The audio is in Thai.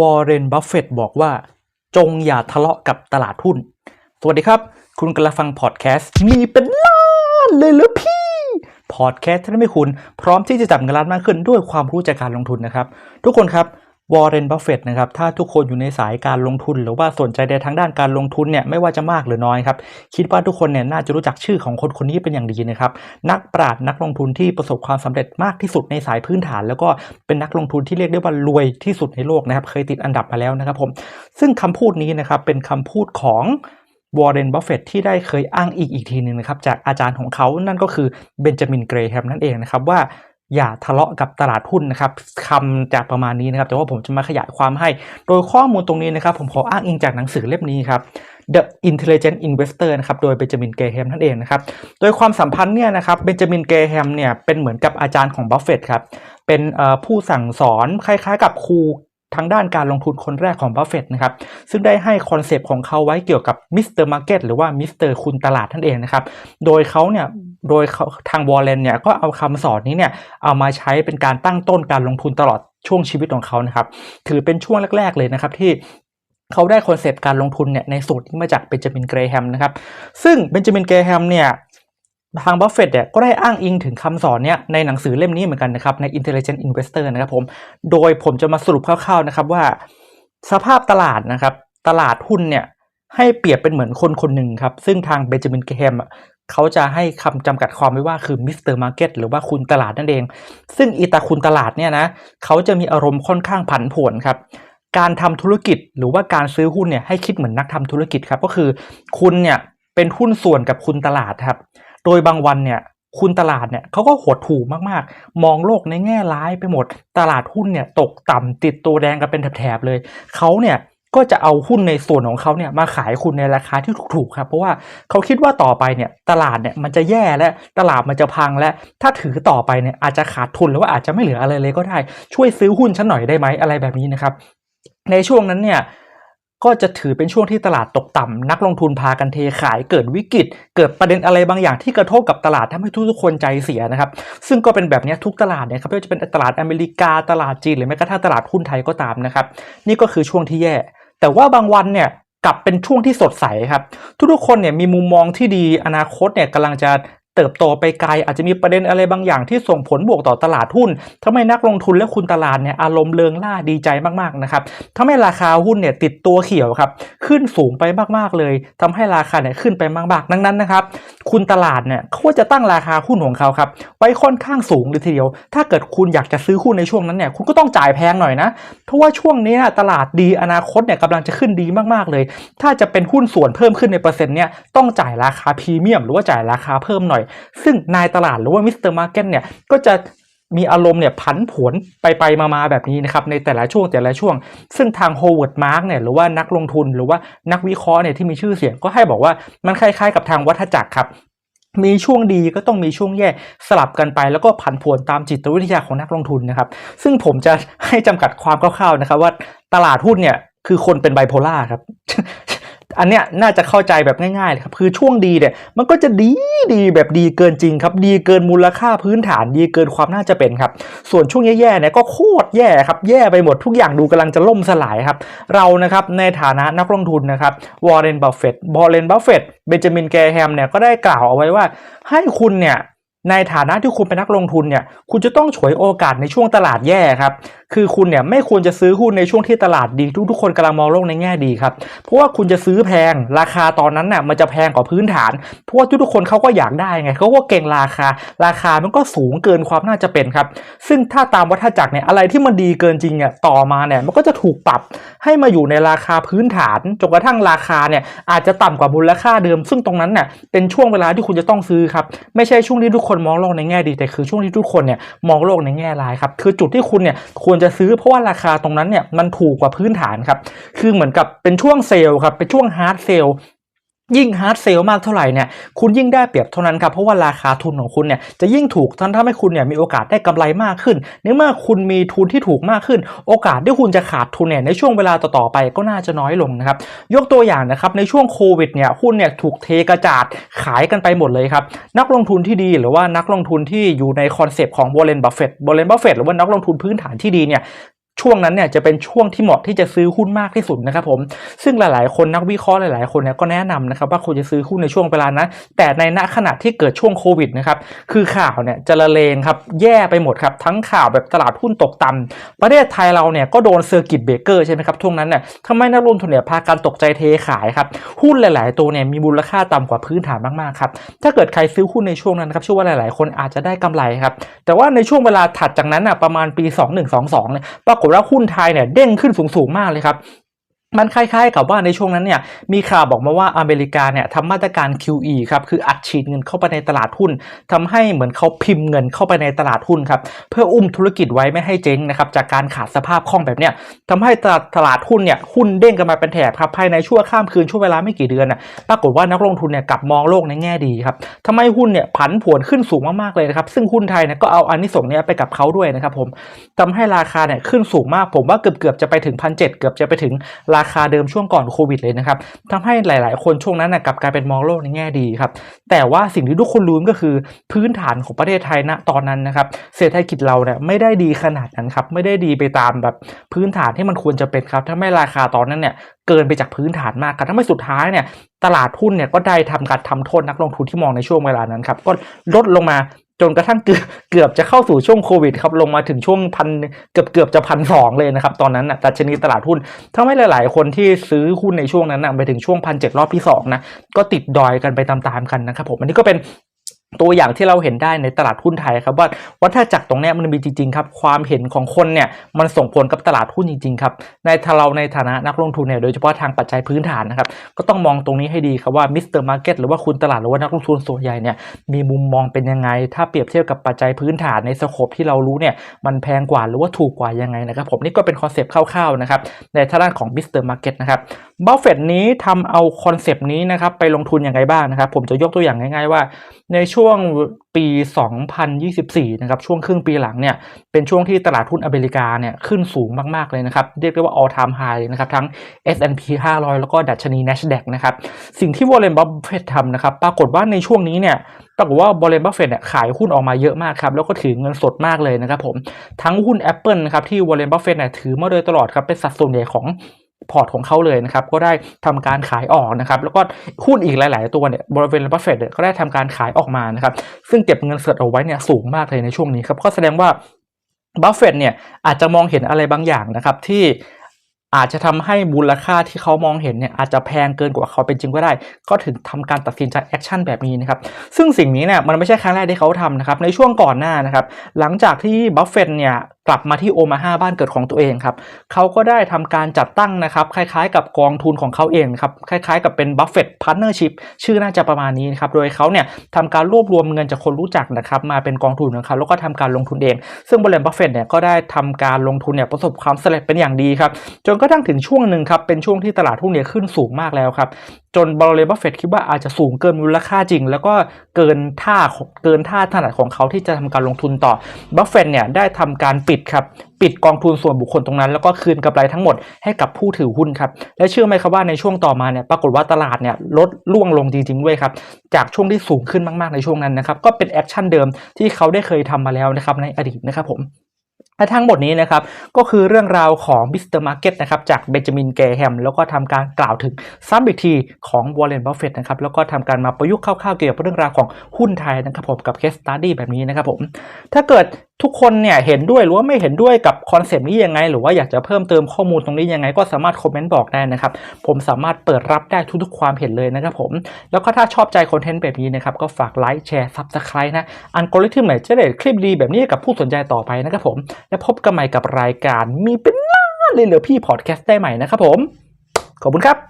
วอร์เรน บัฟเฟตบอกว่า จงอย่าทะเลาะกับตลาดหุ้น สวัสดีครับ คุณกำลังฟังพอดแคสต์ มีเป็นล้านเลยหรือพี่ พอดแคสต์ที่ทำให้คุณ พร้อมที่จะจับเงินล้านมากขึ้นด้วยความรู้จากการลงทุนนะครับ ทุกคนครับ วอร์เรนบัฟเฟตนะครับถ้าทุกคนอยู่ในสายการลงทุน หรือว่าสนใจในทางด้านการลงทุนเนี่ยไม่ว่าจะมากหรือน้อยครับคิดว่าทุกคนเนี่ยน่าจะรู้จักชื่อของคนคนนี้เป็นอย่างดีนะครับนักปราชญ์นักลงทุนที่ประสบความสำเร็จมากที่สุดในสายพื้นฐาน แล้วก็เป็นนักลงทุนที่เรียกได้ว่ารวยที่สุดในโลกนะครับเคยติดอันดับมาแล้วนะครับผมซึ่งคำพูดนี้นะครับเป็นคำพูดของวอร์เรน บัฟเฟตที่ได้เคยอ้างอีกอีกทีหนึ่งนะครับจากอาจารย์ของเขานั่นก็คือเบนจามิน เกรแฮมนั่นเองนะครับว่า อย่าทะเลาะกับตลาดหุ้นนะครับคำจากประมาณนี้นะครับ แต่ว่าผมจะมาขยายความให้ โดยข้อมูลตรงนี้นะครับ ผมขออ้างอิงจากหนังสือเล่มนี้ครับ The Intelligent Investor นะครับ โดยเบนจามิน เกรแฮมนั่นเองนะครับ โดยความสัมพันธ์เนี่ยนะครับ เบนจามิน เกรแฮมเนี่ยเป็นเหมือนกับอาจารย์ของบัฟเฟตครับ เป็นผู้สั่งสอนคล้ายๆ กับครูทางด้านการลงทุนคนแรกของบัฟเฟตนะครับ ซึ่งได้ให้คอนเซปต์ของเขาไว้เกี่ยวกับมิสเตอร์มาร์เก็ตหรือว่ามิสเตอร์คุณตลาดนั่นเองนะครับ โดยเขาเนี่ย โดยทางวอลเลนเนี่ยก็เอาคำสอนนี้เนี่ยเอามาใช้เป็นการตั้งต้นการลงทุนตลอดช่วงชีวิตของเขานะครับ ถือเป็นช่วงแรก ๆ เลยนะครับที่เขาได้คอนเซปต์การลงทุนเนี่ยในสูตรนี้มาจากเบนจามินเกรแฮมนะครับซึ่งเบนจามินเกรแฮมเนี่ยทางบัฟเฟตต์เนี่ยก็ได้อ้างอิงถึงคำสอนเนี่ยในหนังสือเล่มนี้เหมือนกันนะครับใน Intelligent Investor นะครับผมโดยผมจะมาสรุปคร่าวๆนะครับว่า สภาพตลาดนะครับตลาดหุ้นเนี่ยให้เปรียบเป็นเหมือนคนคนหนึ่งครับ ซึ่งทางเบนจามินเกรแฮม เขาจะให้คำจำกัดความไว้ว่าคือมิสเตอร์มาร์เก็ตหรือว่าคุณตลาดนั่นเอง ซึ่งอีตาคุณตลาดเนี่ยนะเขาจะมีอารมณ์ค่อนข้างผันผวนครับการทำธุรกิจหรือว่าการซื้อหุ้นเนี่ยให้คิดเหมือนนักทำธุรกิจครับก็คือคุณเนี่ยเป็นหุ้นส่วนกับคุณตลาดครับ โดยบางวันเนี่ยคุณตลาดเนี่ยเขาก็หดถูมากๆ มองโลกในแง่ร้ายไปหมด ตลาดหุ้นเนี่ยตกต่ำติดตัวแดงกันเป็นแถบๆเลยเขาเนี่ย ก็จะเอาหุ้นในส่วนของเขาเนี่ยมาขายคุณในราคาที่ถูกๆครับ เพราะว่าเขาคิดว่าต่อไปเนี่ยตลาดเนี่ยมันจะแย่และตลาดมันจะพังและถ้าถือต่อไปเนี่ยอาจจะขาดทุนหรือว่าอาจจะไม่เหลืออะไรเลยก็ได้ ช่วยซื้อหุ้นฉันหน่อยได้ไหมอะไรแบบนี้นะครับ ในช่วงนั้นเนี่ยก็จะถือเป็นช่วงที่ตลาดตกต่ำนักลงทุนพากันเทขายเกิดวิกฤต เกิดประเด็นอะไรบางอย่างที่กระทบกับตลาดทำให้ทุกๆคนใจเสียนะครับ ซึ่งก็เป็นแบบนี้ทุกตลาดเนี่ยครับไม่ว่าจะเป็นตลาดอเมริกาตลาดจีนหรือแม้กระทั่งตลาดหุ้นไทยก็ตามนะครับ นี่ก็คือช่วงที่แย่ แต่ว่าบางวันเนี่ยกลับเป็นช่วงที่สดใสครับ ทุกๆคนเนี่ยมีมุมมองที่ดีอนาคตเนี่ยกำลังจะ เติบโตไปไกลอาจจะมีประเด็นอะไรบางอย่างที่ส่งผลบวกต่อตลาดหุ้นทำให้นักลงทุนและคุณตลาดเนี่ยอารมณ์เริงล่าดีใจมากๆนะครับทำให้ราคาหุ้นเนี่ยติดตัวเขียวครับขึ้นสูงไปมากๆเลยทำให้ราคาเนี่ยขึ้นไปมากๆดังนั้นนะครับคุณตลาดเนี่ยเขาจะตั้งราคาหุ้นของเขาครับไว้ค่อนข้างสูงเลยทีเดียว ถ้าเกิดคุณอยากจะซื้อหุ้นในช่วงนั้นเนี่ยคุณก็ต้องจ่ายแพงหน่อยนะเพราะว่าช่วงนี้นะตลาดดีอนาคตเนี่ยกำลังจะขึ้นดีมากๆเลย ถ้าจะเป็นหุ้นส่วนเพิ่มขึ้นในเปอร์เซ็นต์เนี่ยต้องจ่ายราคาพรีเมียม หรือว่าจ่ายราคาเพิ่มหน่อยซึ่งนายตลาดหรือว่ามิสเตอร์มาร์เก็ตเนี่ยก็จะมีอารมณ์เนี่ยผันผวนไปไปมามาแบบนี้นะครับในแต่ละช่วงแต่ละช่วง ซึ่งทางโฮเวิร์ดมาร์กเนี่ยหรือว่านักลงทุนหรือว่านักวิเคราะห์เนี่ยที่มีชื่อเสียงก็ให้บอกว่ามันคล้ายๆ กับทางวัฏจักรครับมีช่วงดีก็ต้องมีช่วงแย่สลับกันไปแล้วก็ผันผวนตามจิตวิทยาของนักลงทุนนะครับ ซึ่งผมจะให้จำกัดความคร่าวๆนะครับ ว่าตลาดหุ้นเนี่ยคือคนเป็นไบโพล่าครับ อันเนี้ยน่าจะเข้าใจแบบง่ายๆเลยครับ คือช่วงดีเนี่ยมันก็จะดีดีแบบดีเกินจริงครับ ดีเกินมูลค่าพื้นฐานดีเกินความน่าจะเป็นครับ ส่วนช่วงแย่ๆเนี่ยก็โคตรแย่ครับ แย่ไปหมดทุกอย่างดูกำลังจะล่มสลายครับ เรานะครับในฐานะนักลงทุนนะครับวอร์เรนบัฟเฟตบอร์เรนบัฟเฟตเบนจามินแกรแฮมเนี่ยก็ได้กล่าวเอาไว้ว่า ให้คุณเนี่ยในฐานะที่คุณเป็นนักลงทุนเนี่ย คุณจะต้องฉวยโอกาสในช่วงตลาดแย่ครับ คือคุณเนี่ยไม่ควรจะซื้อหุ้นในช่วงที่ตลาดดีทุกทุกๆคนกำลังมองโลกในแง่ดีครับ เพราะว่าคุณจะซื้อแพงราคาตอนนั้นน่ะมันจะแพงกว่าพื้นฐาน เพราะว่าทุกทุกๆคนเขาก็อยากได้ไงเขาก็เก่งราคา ราคามันก็สูงเกินความน่าจะเป็นครับ ซึ่งถ้าตามวัฏจักรเนี่ยอะไรที่มันดีเกินจริงอะต่อมาเนี่ยมันก็จะถูกปรับให้มาอยู่ในราคาพื้นฐานจนกระทั่งราคาเนี่ยอาจจะต่ำกว่ามูลค่าเดิม ซึ่งตรงนั้นเนี่ยเป็นช่วงเวลาที่คุณจะต้องซื้อครับไม่ใช่ช่วงที่ทุกคนมองโลกในแง่ดีแต่คือช่วงที่ทุกคนเนี่ยมองโลกในแง่ร้ายครับคือจุดที่คุณเนี่ยควรจะซื้อเพราะว่าราคาตรงนั้นเนี่ยมันถูกกว่าพื้นฐานครับ คือเหมือนกับเป็นช่วงเซลล์ครับเป็นช่วงฮาร์ดเซลล์ ยิ่งฮาร์ดเซลมากเท่าไหร่เนี่ยคุณยิ่งได้เปรียบเท่านั้นครับเพราะว่าราคาทุนของคุณเนี่ยจะยิ่งถูกทั้งทำให้คุณเนี่ยมีโอกาสได้กำไรมากขึ้นในเมื่อคุณมีทุนที่ถูกมากขึ้น โอกาสที่คุณจะขาดทุนเนี่ยในช่วงเวลาต่อๆไปก็น่าจะน้อยลงนะครับยกตัวอย่างนะครับในช่วงโควิดเนี่ยหุ้นเนี่ยถูกเทกระจาดขายกันไปหมดเลยครับนักลงทุนที่ดีหรือว่านักลงทุนที่อยู่ในคอนเซปต์ของบร r เ e นบัฟเฟตบร r เ e นบัฟเฟตหรือว่านักลงทุนพื้นฐานที่ดีเนี่ย ช่วงนั้นเนี่ยจะเป็นช่วงที่เหมาะที่จะซื้อหุ้นมากที่สุดนะครับผมซึ่งหลาย ๆ คนนักวิเคราะห์หลาย ๆ คนเนี่ยก็แนะนำนะครับว่าควรจะซื้อหุ้นในช่วงเวลานั้นแต่ในณขณะที่เกิดช่วงโควิดนะครับคือข่าวเนี่ยจะละเลงครับแย่ไปหมดครับทั้งข่าวแบบตลาดหุ้นตกต่ำประเทศไทยเราเนี่ยก็โดนเซอร์กิตเบเกอร์ใช่ไหมครับช่วงนั้นเนี่ยทำให้นักลงทุนเนี่ยพากันตกใจเทขายครับหุ้นหลาย ๆ ตัวเนี่ยมีมูลค่าต่ำกว่าพื้นฐานมาก ๆ ครับถ้าเกิดใครซื้อหุ้นในช่วงนั้นครับเชื่อว่าหลาย ๆ คนอาจจะได้กำไรครับแต่ว่าในช่วงเวลาถัดจากนั้นอะประมาณปี 2122เนี่ยปรากฏว่าหุ้นไทยเนี่ยเด้งขึ้นสูงๆมากเลยครับ มันคล้ายๆ กับว่าในช่วงนั้นเนี่ยมีข่าวบอกมาว่าอเมริกาเนี่ยทำมาตรการ QE ครับคืออัดฉีดเงินเข้าไปในตลาดหุ้นทำให้เหมือนเขาพิมพ์เงินเข้าไปในตลาดหุ้นครับเพื่ออุ้มธุรกิจไว้ไม่ให้เจ๊งนะครับจากการขาดสภาพคล่องแบบเนี้ยทำให้ตลาดตลาดหุ้นเนี่ยหุ้นเด้งกันมาเป็นแถบครับภายในชั่วข้ามคืนช่วงเวลาไม่กี่เดือนน่ะปรากฏว่านักลงทุนเนี่ยกลับมองโลกในแง่ดีครับทำให้หุ้นเนี่ยผันผวนขึ้นสูงมากๆเลยนะครับซึ่งหุ้นไทยเนี่ยก็เอาอันนี้ส่งส์เนี่ยไปกับเขาด้วยนะครับผมทำให้ราคาเนี่ยขึ้นสูงมากผมว่าเกือบๆจะไปถึงพันเเกือบจะไปถึงราราคาเดิมช่วงก่อนโควิดเลยนะครับทำให้หลาย ๆ คนช่วงนั้นนะกลับกลายเป็นมองโลกในแง่ดีครับ แต่ว่าสิ่งที่ทุกคนรู้ก็คือพื้นฐานของประเทศไทยณตอนนั้นนะครับ เศรษฐกิจเราเนี่ยไม่ได้ดีขนาดนั้นครับ ไม่ได้ดีไปตามแบบพื้นฐานที่มันควรจะเป็นครับทำให้ราคาตอนนั้นเนี่ยเกินไปจากพื้นฐานมากครับทำให้สุดท้ายเนี่ยตลาดหุ้นเนี่ยก็ได้ทำการทำโทษนักลงทุนที่มองในช่วงเวลานั้นครับ ก็ลดลงมา จนกระทั่งเกือบเกือบจะเข้าสู่ช่วงโควิดครับลงมาถึงช่วงพันเกือบเกือบจะพันสองเลยนะครับ ตอนนั้นนะดัชนีตลาดหุ้นทำให้หลาย ๆ คนที่ซื้อหุ้นในช่วงนั้นนะไปถึงช่วงพันเจ็ดรอบที่สองนะก็ติดดอยกันไปตามๆกันนะครับผมอันนี้ก็เป็น ตัวอย่างที่เราเห็นได้ในตลาดหุ้นไทยครับว่าวัฏจักรตรงนี้มันมีจริงๆครับความเห็นของคนเนี่ยมันส่งผลกับตลาดหุ้นจริงๆครับในถ้าเราในฐานะนักลงทุนเนี่ยโดยเฉพาะทางปัจจัยพื้นฐานนะครับก็ต้องมองตรงนี้ให้ดีครับว่ามิสเตอร์มาร์เก็ตหรือว่าคุณตลาดหรือว่านักลงทุนส่วนใหญ่เนี่ยมีมุมมองเป็นยังไง ถ้าเปรียบเทียบกับปัจจัยพื้นฐานในสโคปที่เรารู้เนี่ยมันแพงกว่าหรือว่าถูกกว่ายังไงนะครับผมนี่ก็เป็นคอนเซปต์คร่าวๆนะครับในทางด้านของมิสเตอร์มาร์เก็ตนะครับบัฟเฟตนี้ทำเอาคอนเซปต์นี้นะครับไปลงทุนยังไงบ้างนะครับผมจะยกตัวอย่างง่าย ๆว่าในช่วงช่วงปี 2024 นะครับ ช่วงครึ่งปีหลังเนี่ย เป็นช่วงที่ตลาดหุ้นอเมริกาเนี่ยขึ้นสูงมาก ๆ เลยนะครับ เรียกได้ว่า all time high นะครับ ทั้ง S&P 500 แล้วก็ดัชนี NASDAQ นะครับ สิ่งที่วอลเลนบัฟเฟตทำนะครับ ปรากฏว่าในช่วงนี้เนี่ย ปรากฏว่าบอลเลนบัฟเฟตเนี่ยขายหุ้นออกมาเยอะมากครับ แล้วก็ถือเงินสดมากเลยนะครับผม ทั้งหุ้น Apple นะครับที่วอลเลนบัฟเฟตเนี่ยถือมาโดยตลอดครับ เป็นสัดส่วนใหญ่ของ พอร์ตของเขาเลยนะครับ ก็ได้ทำการขายออกนะครับ แล้วก็หุ้นอีกหลาย ๆ ตัวเนี่ยบริเวณบัฟเฟตเนี่ยก็ได้ทำการขายออกมานะครับ ซึ่งเก็บเงินสดเอาไว้เนี่ยสูงมากเลยในช่วงนี้ครับ ก็แสดงว่าบัฟเฟตเนี่ยอาจจะมองเห็นอะไรบางอย่างนะครับที่อาจจะทำให้มูลค่าที่เขามองเห็นเนี่ยอาจจะแพงเกินกว่าเขาเป็นจริงก็ได้ ก็ถึงทำการตัดสินใจแอคชั่นแบบนี้นะครับ ซึ่งสิ่งนี้เนี่ยมันไม่ใช่ครั้งแรกที่เขาทำนะครับ ในช่วงก่อนหน้านะครับ หลังจากที่บัฟเฟตเนี่ยกลับมาที่โอมาฮาบ้านเกิดของตัวเองครับเขาก็ได้ทำการจัดตั้งนะครับ คล้ายๆ กับกองทุนของเขาเองครับคล้ายๆ กับเป็นบัฟเฟตพาร์เนอร์ชิพชื่อน่าจะประมาณนี้นะครับโดยเขาเนี่ยทำการรวบรวมเงินจากคนรู้จักนะครับมาเป็นกองทุนของเขาแล้วก็ทำการลงทุนเอง ซึ่งบริเวณบัฟเฟตเนี่ยก็ได้ทำการลงทุนเนี่ยประสบความสำเร็จเป็นอย่างดีครับจนกระทั่งถึงช่วงหนึ่งครับเป็นช่วงที่ตลาดหุ้นเนี่ยขึ้นสูงมากแล้วครับ จนบรอเลบัฟเฟตคิดว่าอาจจะสูงเกินมูลค่าจริง แล้วก็เกินท่าเกินท่าถนัดของเขาที่จะทำการลงทุนต่อบัฟเฟตเนี่ยได้ทำการปิดครับปิดกองทุนส่วนบุคคลตรงนั้น แล้วก็คืนกำไรทั้งหมดให้กับผู้ถือหุ้นครับและเชื่อไหมครับว่าในช่วงต่อมาเนี่ยปรากฏว่าตลาดเนี่ยลดล่วงลงจริงๆด้วยครับจากช่วงที่สูงขึ้นมากๆในช่วงนั้นนะครับก็เป็นแอคชั่นเดิมที่เขาได้เคยทำมาแล้วนะครับในอดีตนะครับผม และทั้งหมดนี้นะครับก็คือเรื่องราวของมิสเตอร์มาร์เก็ตนะครับจากเบนจามินแกแฮมแล้วก็ทำการกล่าวถึงซ้ำอีกทีของวอลเลนบัฟเฟตนะครับแล้วก็ทำการมาประยุกต์คร่าวๆเกี่ยวกับเรื่องราวของหุ้นไทยนะครับผมกับเคสตัดดี้แบบนี้นะครับผมถ้าเกิด ทุกคนเนี่ยเห็นด้วยหรือว่าไม่เห็นด้วยกับคอนเซปต์นี้ยังไง หรือว่าอยากจะเพิ่มเติมข้อมูลตรงนี้ยังไง ก็สามารถคอมเมนต์บอกได้นะครับ ผมสามารถเปิดรับได้ทุกๆความเห็นเลยนะครับผม แล้วก็ถ้าชอบใจคอนเทนต์แบบนี้นะครับ ก็ฝากไลค์แชร์ซับสไครต์นะอันกริทึมไหนจะได้คลิปดีแบบนี้กับผู้สนใจต่อไปนะครับผม และพบกันใหม่กับรายการมีเป็นล้านเลยเหลือพี่พอดแคสต์ได้ใหม่นะครับผม ขอบคุณครับ